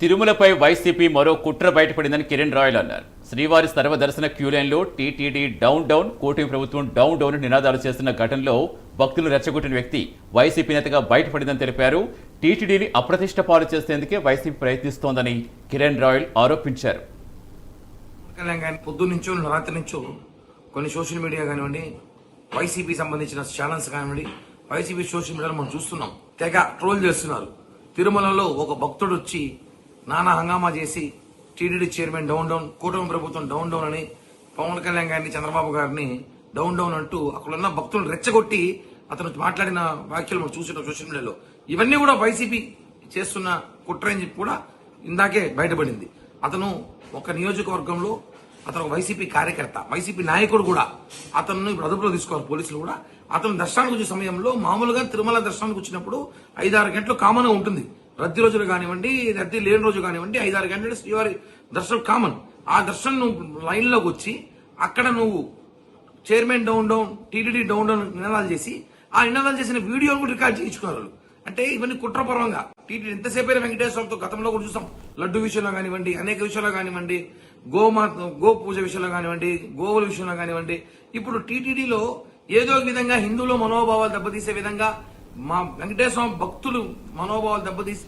తిరుమలపై YCP మరో కుట్ర బయటపడిందని Kiran royal అన్నారు. శ్రీవారి సర్వదర్శన క్యూలైన్లో టీటీడీ డౌన్ డౌన్ కూటమి ప్రభుత్వం డౌన్ డౌన్ నినాదాలు చేస్తున్న ఘటనలో భక్తులు రెచ్చగొట్టిన వ్యక్తి వైసీపీ నేతగా బయటపడిందని తెలిపారు. టీటీడీని అప్రతిష్ట పాలు చేసేందుకే వైసీపీ ప్రయత్నిస్తోందని కిరణ్ రాయల్ ఆరోపించారు. కళ్యాణ్ నుంచో రాత్రి నుంచో కొన్ని సోషల్ మీడియా కానివ్వండి వైసీపీ సంబంధించిన ఛానల్స్ కానివ్వండి వైసీపీ సోషల్ మీడియాలో మనం చూస్తున్నాం. తెగ ట్రోల్ చేస్తున్నారు. తిరుమలలో ఒక భక్తుడు వచ్చి నానా హంగామా చేసి టీడీడీ చైర్మన్ డౌన్ డౌన్ కూటమి ప్రభుత్వం డౌన్ డౌన్ అని పవన్ కళ్యాణ్ గారిని చంద్రబాబు గారిని డౌన్ డౌన్ అంటూ అక్కడున్న భక్తులను రెచ్చగొట్టి అతను మాట్లాడిన వ్యాఖ్యలు మనం చూసిన సోషల్ మీడియాలో. ఇవన్నీ కూడా వైసీపీ చేస్తున్న కుట్ర అని చెప్పి కూడా ఇందాకే బయటపడింది. అతను ఒక నియోజకవర్గంలో అతను ఒక వైసీపీ కార్యకర్త వైసీపీ నాయకుడు కూడా అతను ఇప్పుడు అదుపులో తీసుకోవాలి పోలీసులు కూడా. అతను దర్శనానికి వచ్చే సమయంలో మామూలుగా తిరుమల దర్శనానికి వచ్చినప్పుడు ఐదారు గంటలు కామన్గా ఉంటుంది. రద్దీ రోజులు కానివ్వండి రద్దీ లేని రోజు కానివ్వండి ఐదారు గంటలు శ్రీవారి దర్శనం కామన్ ఆ దర్శనం నువ్వు లైన్లోకి వచ్చి అక్కడ నువ్వు chairman down down TTD down down నినాదాలు చేసి ఆ నినాదాలు చేసిన వీడియోను కూడా రికార్డ్ చేయించుకున్నారు అంటే ఇవన్నీ కుట్రపూర్వంగా. టీటీడీ ఎంతసేపు అయినా వెంకటేశ్వరతో గతంలో కూడా చూసాం. లడ్డు విషయంలో కానివ్వండి అనేక విషయాల్లో కానివ్వండి గోమాత గో పూజ విషయంలో కానివ్వండి గోవుల విషయంలో కానివ్వండి ఇప్పుడు టీటీడీలో ఏదో ఒక విధంగా హిందువుల మనోభావాలు దెబ్బతీసే విధంగా మా వెంకటేశ్వర భక్తులు మనోభావాలు దెబ్బతీసి